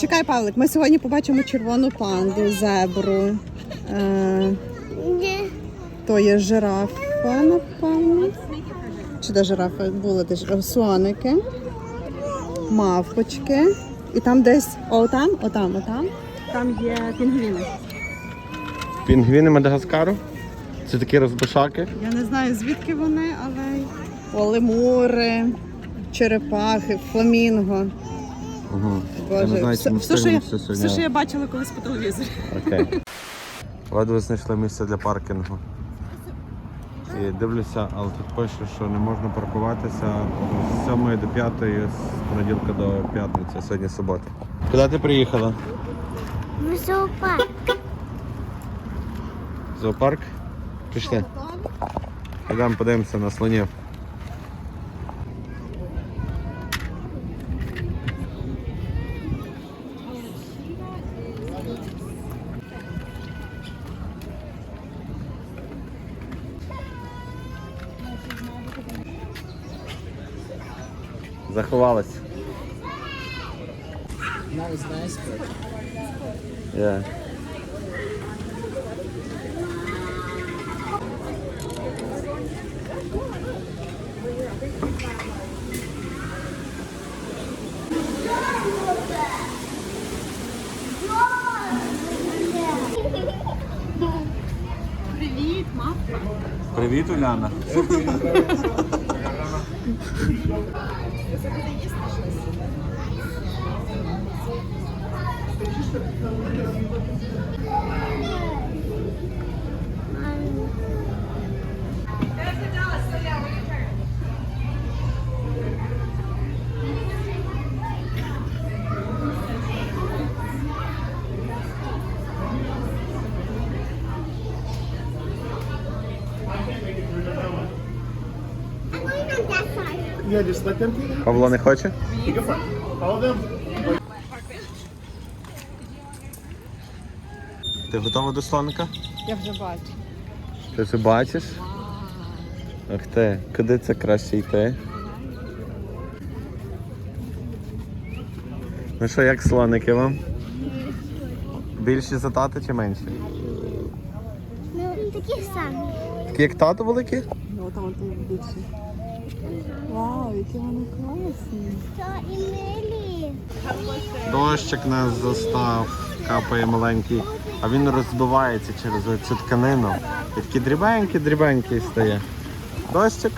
Чекай, Павлик, ми сьогодні побачимо червону панду, зебру. Е, то є жирафа, напевно. Чи де жирафа були О, слоники, мавпочки. І там десь, о, там, отам, отам. Там є пінгвіни. Пінгвіни Мадагаскару. Це такі розбишаки. Я не знаю звідки вони, але о, лемури, черепахи, фламінго. Угу. Боже, все, все, що я, все все, що сьогодні. я бачила колись по телевізорі. Окей. Ледве знайшли місце для паркінгу. І дивлюся, але тут пише, що не можна паркуватися з 7 до 5, з понеділка до п'ятниці, сьогодні субота. Куди ти приїхала? В зоопарк. Зоопарк? Пішли. Йдемо подивимося на слонів. Заховалась. Yeah. Привіт, мавка. Привіт, Уляна. Yeah, just let them take it. Павло не хоче? Ти готова до слоника? Я вже бачу. Ти вже бачиш? Ах ти, куди це краще йти? Ну що, як слоники вам? Більші за тата чи менші? Ну, такі самі. Такі як тато великі? Ну, там от більше. Вау, які вони класні. То і милі. Дощик нас застав, капає маленький, а він розбивається через цю тканину. І такий дрібенький-дрібенький стає. Дощик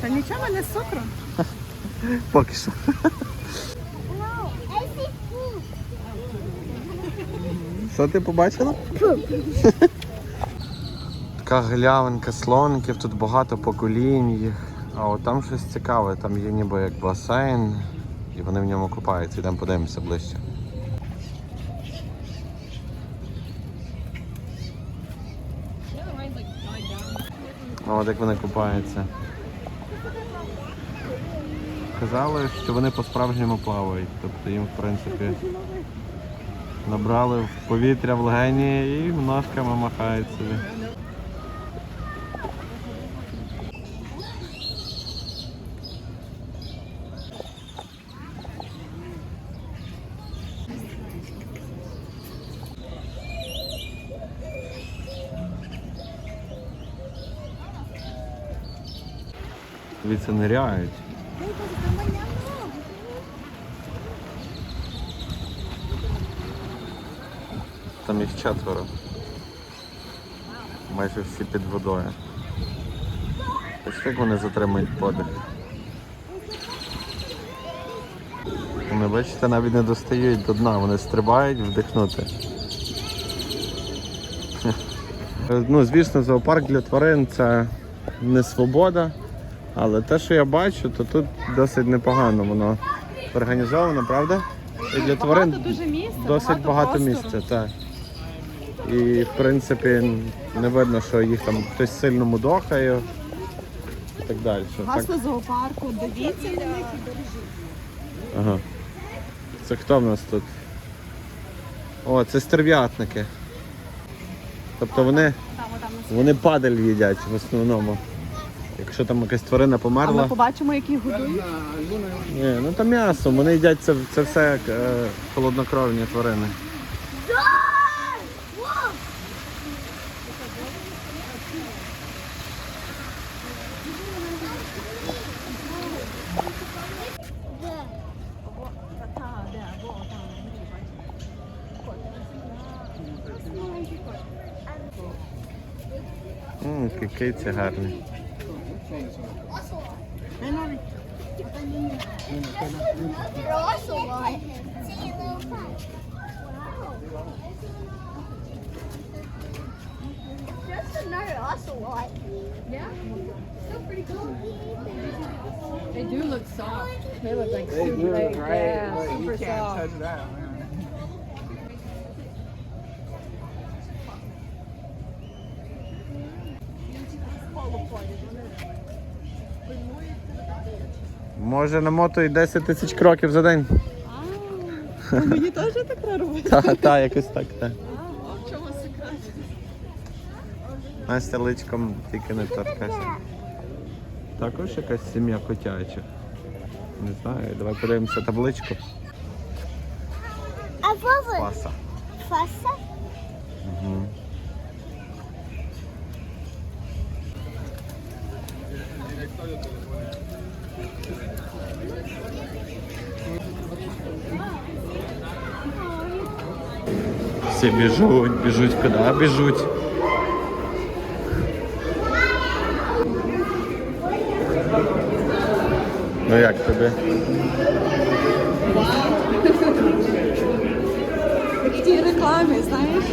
Та нічого не з цукром. поки що. Що ти побачила? Така галявинка слоників, тут багато поколінь їх. А от там щось цікаве, там є ніби як басейн, і вони в ньому купаються. Йдемо подивимося ближче. От як вони купаються. Казали, що вони по-справжньому плавають, тобто їм, в принципі, набрали в повітря в легені і ножками махають собі. Дивіться, ниряють. Там їх четверо. Майже всі під водою. Ось як вони затримують подих. Вони, бачите, навіть не достають до дна, вони стрибають вдихнути. Ну, звісно, зоопарк для тварин це не свобода, але те, що я бачу, то тут досить непогано воно організовано, правда? І для тварин Багато дуже місця, досить багато місця, так. І в принципі не видно, що їх там хтось сильно мудохає і так далі. Гасло зоопарку, дивіться на них і бережіть. ага. Це хто в нас тут? О, це стерв'ятники. Тобто вони, вони падаль їдять в основному. Якщо там якась тварина А ми померла. побачимо, які годують. Ні, ну там м'ясо, вони їдять це, це все як е, холоднокровні тварини. Киці гарні. Ocelot. Just another ocelot. They do look soft. They look like super, like, yeah, super soft. Може намотує 10 тисяч кроків за день. Мені теж так треба робити. Та, та, якось так, так. В чому секрет? Настя личком тільки не торкайся. Також якась сім'я котячих. Не знаю, давай подивимося табличку. А Вова, Паса. фаса? Угу. Всі біжуть, біжуть, куди біжуть. Ну як тобі? В тій рекламі, знаєш?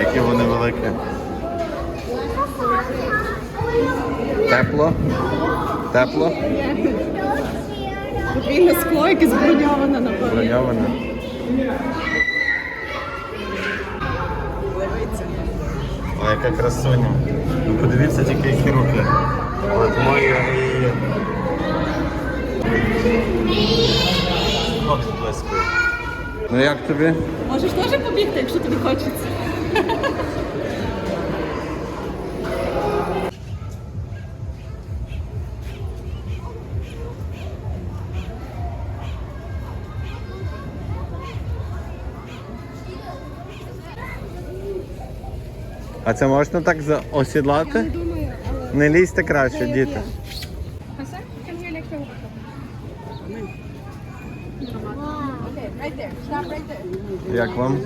Які вони великі. Тепло? Тепло? подвійне скло, яке зброньоване на порі. Броньоване. О, яка красуня. Ну, Подивіться тільки які руки. От мої і. От блискує. Ну як тобі? Можеш теж побігти, якщо тобі хочеться. А це можна так за- осідлати? Не лізьте краще, діти. Okay, right there. Stop right there. Як вам?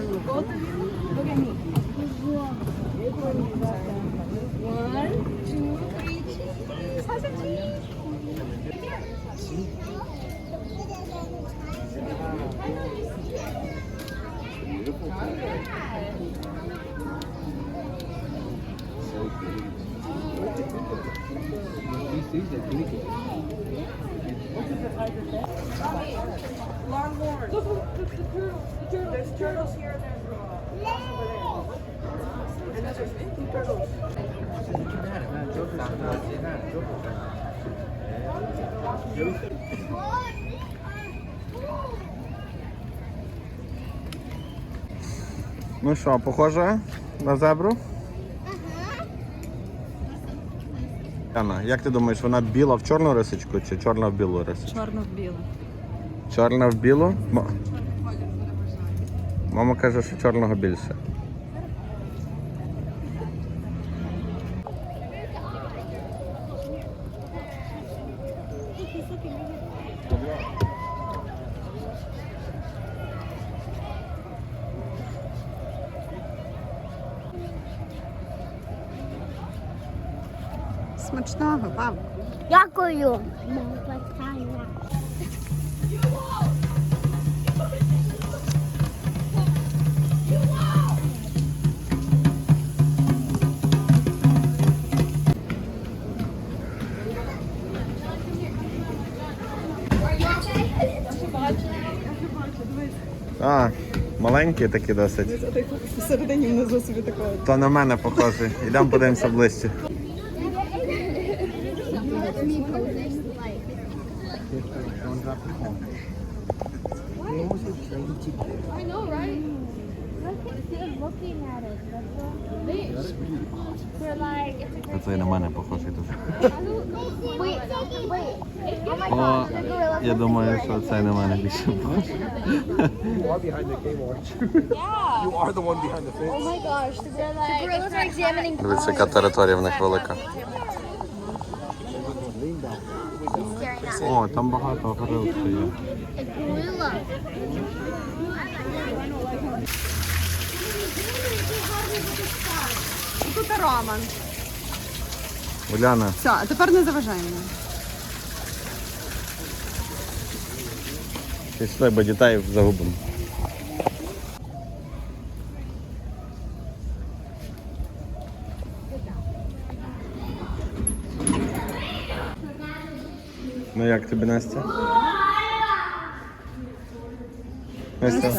Ну що, похоже на зебру? Яна, як ти думаєш, вона біла в чорну рисочку чи чорна в білу рисочку? Чорно-біле. Чорна в білу? Мама каже, що чорного більше. Смачного, пап. Дякую. Маленькі такі досить. Всередині внизу собі такого. То на мене похожий. Йдемо подивимося ближче. They're looking at us. They're like, it's a Це і на мене похожий дуже. Wait, wait. Oh my О, gosh, the gorilla. я думаю, що це на мене. Oh my gosh, they're like, the examining Дивіться, яка територія в них велика. О, там багато горил ще є. Тут Роман. Уляна, Все, а тепер не заважай мені. пішли, бо дітей загубимо. Ну як тобі Настя? Настя?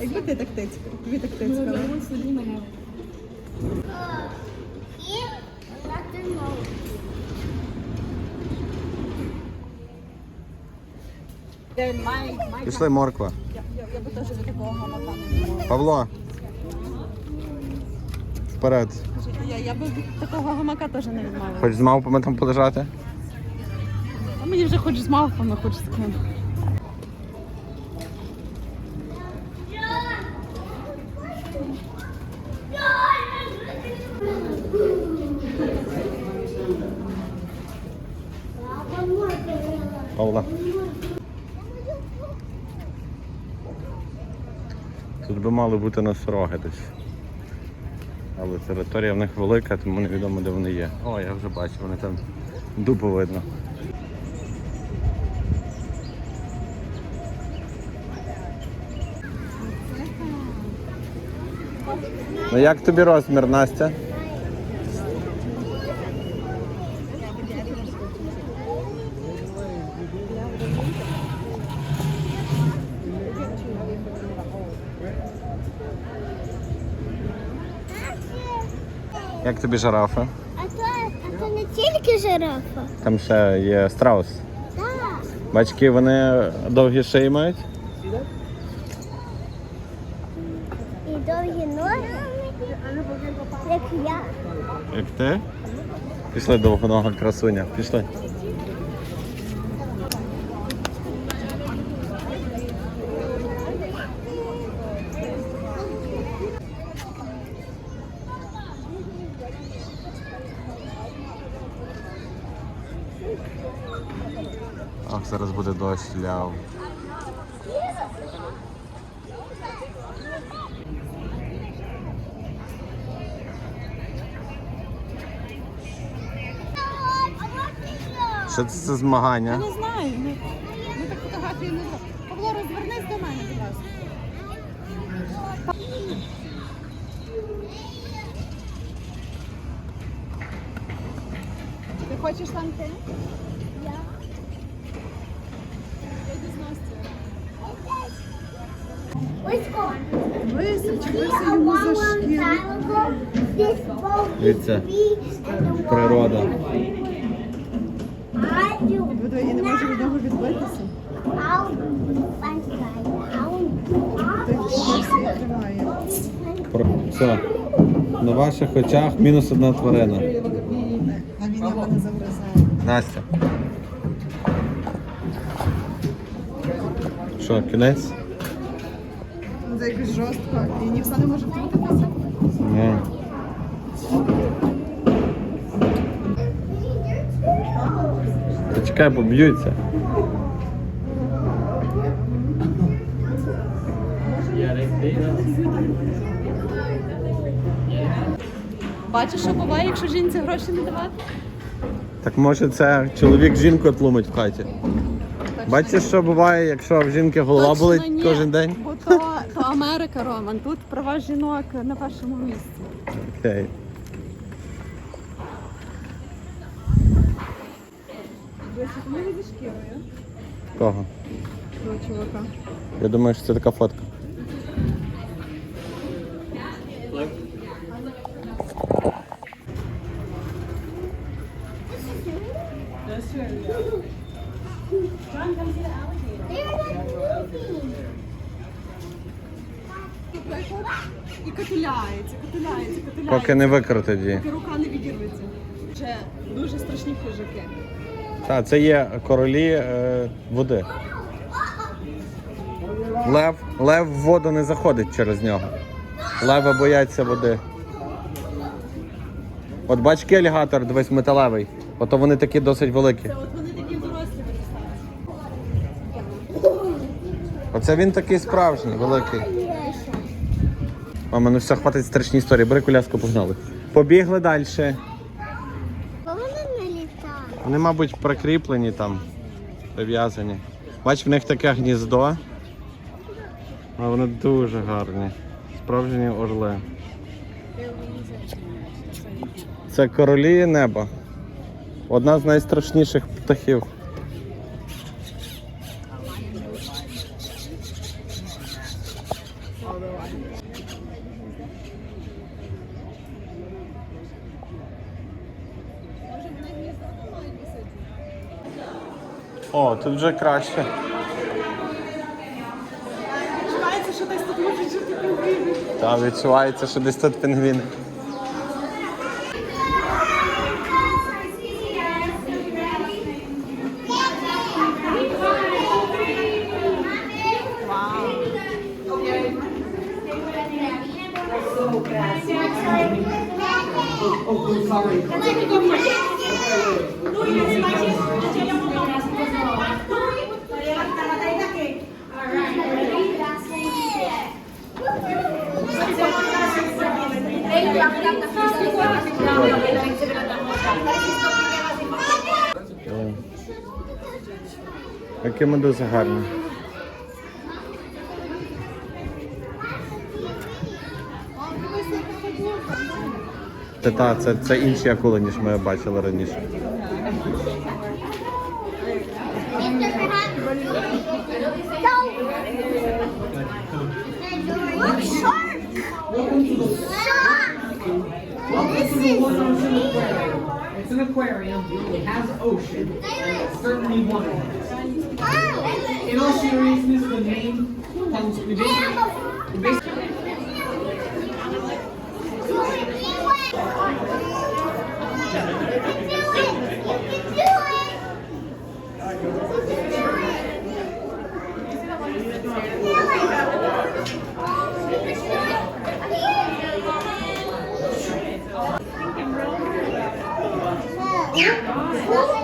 Якби ти так тицька, тобі так тицькала. Yeah, let them. Пішли морква. Я би теж такого гамака не. Павло. Вперед. Я, я би від такого гамака теж не відмовила. Хоч з мавпами там полежати? Мені вже хоч з мавпами, хоч з ким. Павла. Тут би мали бути носороги десь. Але територія в них велика, тому невідомо де вони є. О, я вже бачу, вони там дупу видно. Ну як тобі розмір, Настя? Як тобі жирафи? А то, а то не тільки жирафа. Там ще є страус. Так. Бачки, вони довгі шиї мають. І довгі ноги, як я. Як ти? Пішли довгонога красуня. Пішли. Ах, зараз буде дощ, ляв. Що це за змагання? Не знаю, ми, ми так фотографії не зробимо. Павло, розвернись до мене, будь ласка. Ти хочеш там ти? Let's go. Височилися йому за шкіру. Дивіться, природа. І не можу від нього відбитися. Все. На ваших очах мінус одна тварина. А він його не загризає. Настя. Що, кінець? Це якось жорстко. І ні все не може втрутитися. Ні. Почекай, поб'ються. Бачиш, що буває, якщо жінці гроші не давати? Так може це чоловік жінку тлумить в хаті. Бачиш, що буває, якщо в жінки голова Точно болить ні, кожен день? Бо то, то Америка, Роман. Тут права жінок на першому місці. Окей. Ми зі шкірою. Кого? Того чувака. Я думаю, що це така фотка. і катуляється, катуляється, катуляється. Поки не викрутить її. Поки рука не відірветься. Це дуже страшні хижаки. Так, це є королі е, води. Лев, лев в воду не заходить через нього. Леви бояться води. От бачки алігатор, дивись, металевий. Ото вони такі досить великі. От вони такі дорослі Оце він такий справжній, великий. Мама, ну все, хватить страшні історії. Бери коляску, погнали. Побігли далі. Бо вона не літають? Вони, мабуть, прикріплені там, прив'язані. Бач, в них таке гніздо. А вони дуже гарні. Справжні орли. Це королі неба. Одна з найстрашніших птахів. О, тут вже краще. Відчувається, що десь тут можуть жити пінгвіни. Та відчувається, що десь тут пінгвіни. Які медузи гарні. Та, та, це, це інші акули, ніж ми бачили раніше. it's a one ocean aquarium. It's an aquarium. It has ocean. And it's certainly one of them. In all seriousness, the name comes the. The basic Ủa?